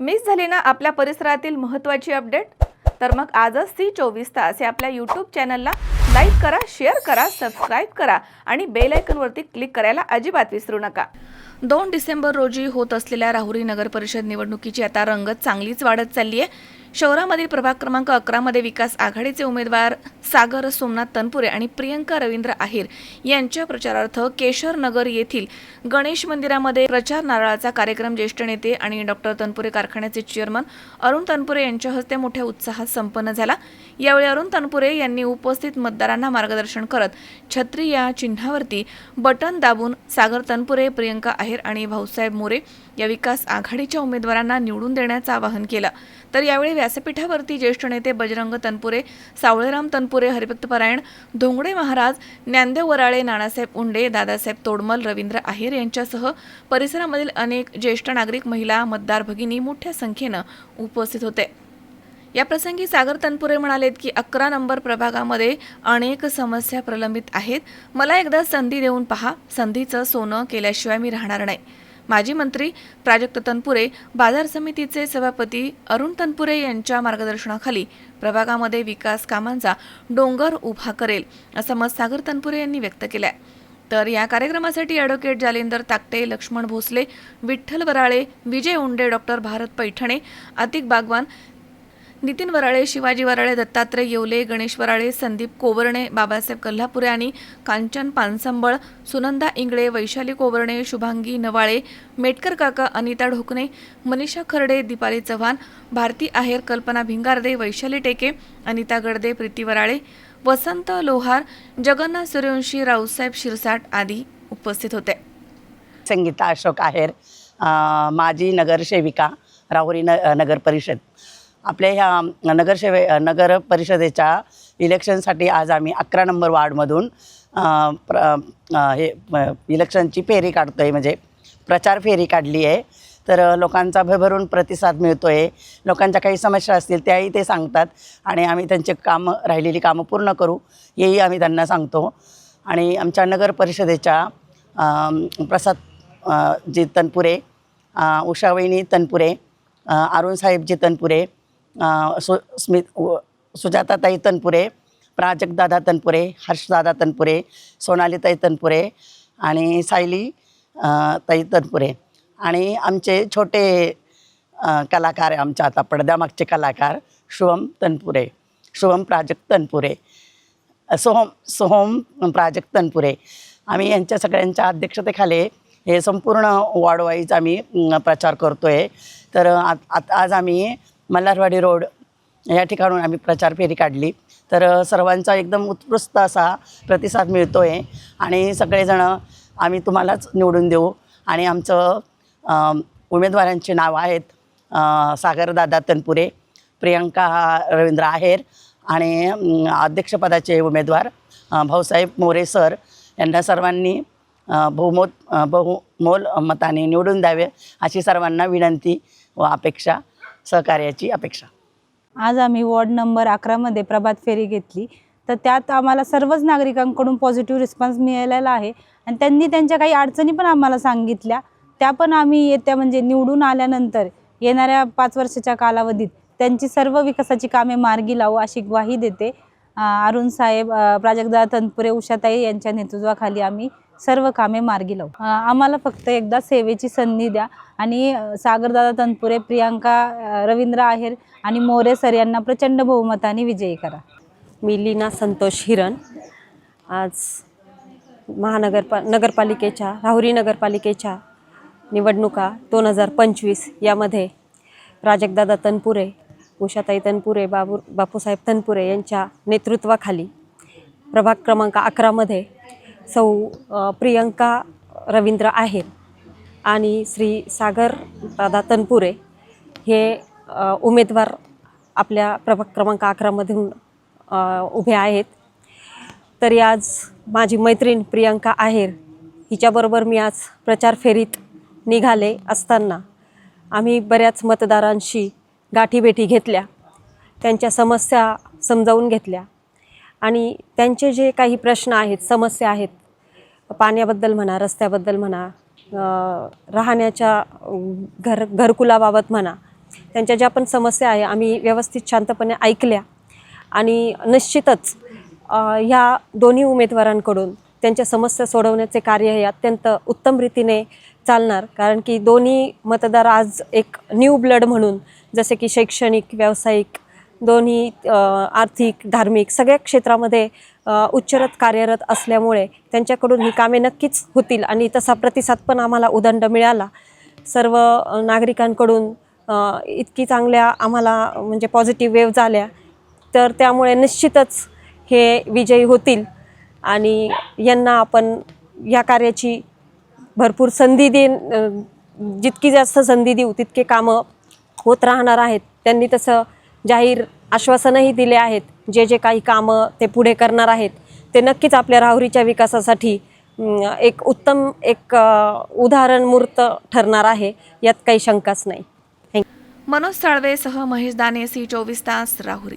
Miss झाली ना आपल्या परिसरातील महत्त्वाची अपडेट? तर मग आजच सी चोवीस तास या आपल्या यूट्यूब चॅनलला लाईक करा शेअर करा सबस्क्राईब करा आणि बेल आयकनवरती क्लिक करायला अजिबात विसरू नका. दोन डिसेंबर रोजी होत असलेल्या राहुरी नगर परिषद निवडणुकीची आता रंगत चांगलीच वाढत चालली आहे शहरामधील प्रभाग क्रमांक अकरामध्ये विकास आघाडीचे उमेदवार सागर सोमनाथ तनपुरे आणि प्रियंका रवींद्र आहेर यांच्या प्रचारार्थ केशर नगर येथील गणेश मंदिरामध्ये प्रचार नारळाचा कार्यक्रम ज्येष्ठ नेते आणि डॉक्टर तनपुरे कारखान्याचे चेअरमन अरुण तनपुरे यांच्या हस्ते मोठ्या उत्साहात संपन्न झाला. यावेळी अरुण तनपुरे यांनी उपस्थित मतदारांना मार्गदर्शन करत छत्री या चिन्हावरती बटन दाबून सागर तनपुरे प्रियंका आहेर आणि भाऊसाहेब मोरे या विकास आघाडीच्या उमेदवारांना निवडून देण्याचं आवाहन केलं. तर यावेळी व्यासपीठावरती ज्येष्ठ नेते बजरंग तनपुरे सावळेराम तनपुरे हरिभक्तपरायण धोंगडे महाराज ज्ञानदेव वराळे नानासाहेब उंडे दादासाहेब तोडमल रवींद्र आहेर यांच्यासह परिसरामधील अनेक ज्येष्ठ नागरिक महिला मतदार भगिनी मोठ्या संख्येनं उपस्थित होते. या प्रसंगी सागर तनपुरे म्हणालेत की अकरा नंबर प्रभागामध्ये अनेक समस्या प्रलंबित आहेत. मला एकदा संधी देऊन पहा. संधीचं सोनं केल्याशिवाय मी राहणार नाही. माजी मंत्री प्राजक्त तनपुरे बाजार समितीचे सभापती अरुण तनपुरे यांच्या मार्गदर्शनाखाली प्रभागामध्ये विकास कामांचा डोंगर उभा करेल असं मत सागर तनपुरे यांनी व्यक्त केलं आहे तर या कार्यक्रमासाठी ॲडव्होकेट जालिंदर ताकटे लक्ष्मण भोसले विठ्ठल वराळे विजय उंडे डॉक्टर भारत पैठणे अतिक बागवान नितीन वराळे शिवाजी वराळे दत्तात्रय येवले गणेश वराळे संदीप कोवर्णे बाबासाहेब कल्हापुरे आणि कांचन पानसंबळ सुनंदा इंगळे वैशाली कोवर्णे शुभांगी नवाळे मेटकर काका अनिता ढोकणे मनीषा खर्डे दीपाली चव्हाण भारती आहेर कल्पना भिंगारदे वैशाली टेके अनिता गडदे प्रीती वराळे वसंत लोहार जगन्नाथ सूर्यवंशी रावसाहेब शिरसाट आदी उपस्थित होते. संगीता अशोक आहेर माजी नगरसेविका राहुरी न नगर परिषद आपल्या ह्या नगरसेवे नगर परिषदेच्या इलेक्शनसाठी आज आम्ही अकरा नंबर वार्डमधून प्र हे इलेक्शनची फेरी काढतो आहे म्हणजे प्रचार फेरी काढली आहे. तर लोकांचा भरभरून प्रतिसाद मिळतो आहे लोकांच्या काही समस्या असतील त्याही ते सांगतात आणि आम्ही त्यांचे कामं राहिलेली कामं पूर्ण करू हेही आम्ही त्यांना सांगतो. आणि आमच्या नगर परिषदेच्या प्रसाद जी तनपुरे उषावहिनी तनपुरे अ, अरुणसाहेबजी तनपुरे सु स्मित व- सुजाताताई तनपुरे प्राजक्तदादा तनपुरे हर्षदादा तनपुरे सोनालीताई तनपुरे आणि सायली ताई तनपुरे आणि आमचे छोटे कलाकार आहे आमच्या आता पडद्यामागचे कलाकार शुभम तनपुरे शुभम प्राजक्त तनपुरे सोहम सोहम प्राजक्त तनपुरे आम्ही यांच्या सगळ्यांच्या अध्यक्षतेखाली हे संपूर्ण वॉर्डवाईज आम्ही प्रचार करतो आहे तर आ- आज आम्ही मल्हारवाडी रोड या ठिकाणून आम्ही प्रचार फेरी काढली. तर सर्वांचा एकदम उत्कृष्ट असा प्रतिसाद मिळतो आहे आणि सगळेजणं आम्ही तुम्हालाच निवडून देऊ आणि आमचं उमेदवारांची नावं आहेत सागरदादा तनपुरे प्रियंका रवींद्र आहेर आणि अध्यक्षपदाचे उमेदवार भाऊसाहेब मोरे सर यांना सर्वांनी बहुमत बहुमोल मताने निवडून द्यावे अशी सर्वांना विनंती व अपेक्षा. सहकार्याची अपेक्षा. आज आम्ही वॉर्ड नंबर अकरामध्ये प्रभात फेरी घेतली. तर त्यात आम्हाला सर्वच नागरिकांकडून पॉझिटिव्ह रिस्पॉन्स मिळालेला आहे. आणि त्यांनी त्यांच्या काही अडचणी पण आम्हाला सांगितल्या. त्या पण आम्ही येत्या म्हणजे निवडून आल्यानंतर येणाऱ्या पाच वर्षाच्या कालावधीत त्यांची सर्व विकासाची कामे मार्गी लावू अशी ग्वाही देते. अरुण साहेब प्राजक्ता तनपुरे उषाताई यांच्या नेतृत्वाखाली आम्ही सर्व कामे मार्गी लावू. आम्हाला फक्त एकदा सेवेची संधी द्या. आणि सागरदादा तनपुरे प्रियांका रवींद्र आहेर आणि मोरे सर यांना प्रचंड बहुमताने विजयी करा. मी लीना संतोष हिरण. आज महानगरपा नगरपालिकेच्या राहुरी नगरपालिकेच्या निवडणुका दोन हजार पंचवीस यामध्ये प्राजक्तदादा तनपुरे उषाताई तनपुरे बाबू बापूसाहेब तनपुरे यांच्या नेतृत्वाखाली प्रभाग क्रमांक अकरामध्ये सौ प्रियंका रवींद्र आहेर आणि श्री सागर दादा तनपुरे हे उमेदवार आपल्या प्रभाग क्रमांक अकरामधून उभे आहेत. तरी आज माझी मैत्रीण प्रियंका आहेर हिच्याबरोबर मी आज प्रचार फेरीत निघाले असताना आम्ही बऱ्याच मतदारांशी गाठीभेटी घेतल्या त्यांच्या समस्या समजावून घेतल्या. आणि त्यांचे जे काही प्रश्न आहेत समस्या आहेत पाण्याबद्दल म्हणा रस्त्याबद्दल म्हणा राहण्याच्या घर घरकुलाबाबत म्हणा त्यांच्या ज्या पण समस्या आहे आम्ही व्यवस्थित शांतपणे ऐकल्या. आणि निश्चितच ह्या दोन्ही उमेदवारांकडून त्यांच्या समस्या सोडवण्याचे कार्य हे अत्यंत उत्तम रीतीने चालणार. कारण की दोन्ही मतदार आज एक न्यू ब्लड म्हणून जसे की शैक्षणिक व्यावसायिक दोन्ही आर्थिक धार्मिक सगळ्या क्षेत्रामध्ये उच्चरत कार्यरत असल्यामुळे त्यांच्याकडून ही कामे नक्कीच होतील आणि तसा प्रतिसाद पण आम्हाला उदंड मिळाला. सर्व नागरिकांकडून इतकी चांगल्या आम्हाला म्हणजे पॉझिटिव्ह वेव्ह झाल्या. तर त्यामुळे निश्चितच हे विजयी होतील आणि यांना आपण या कार्याची भरपूर संधी दे जितकी जास्त संधी देऊ तितके कामं होत राहणार आहेत. त्यांनी तसं जाहीर आश्वासनही दिले आहेत. जे जे काही कामं ते पुढे करणार आहेत ते नक्कीच आपल्या राहुरीच्या विकासासाठी एक उत्तम एक उदाहरण मूर्त ठरणार आहे यात काही शंकाच नाही. थँक्यू मनोज साळवेसह महेश दाने सी चोवीस तास राहुरी.